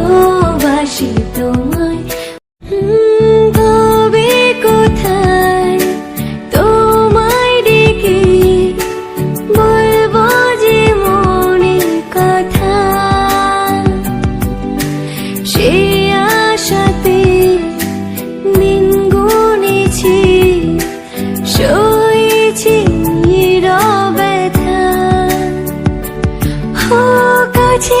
ভালোবাসি তোমায়। তবে কোথায় তোমায় ডেকে বলব যে মনের কথা। সে আশাতে দিন গুনেছি সয়েছি নীরবতা। ও কাছে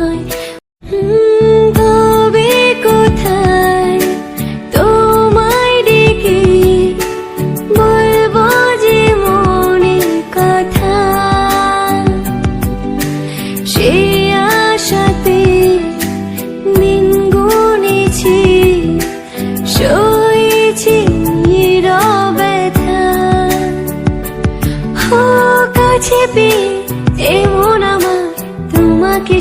পেয়ে এমন আমার তোমাকে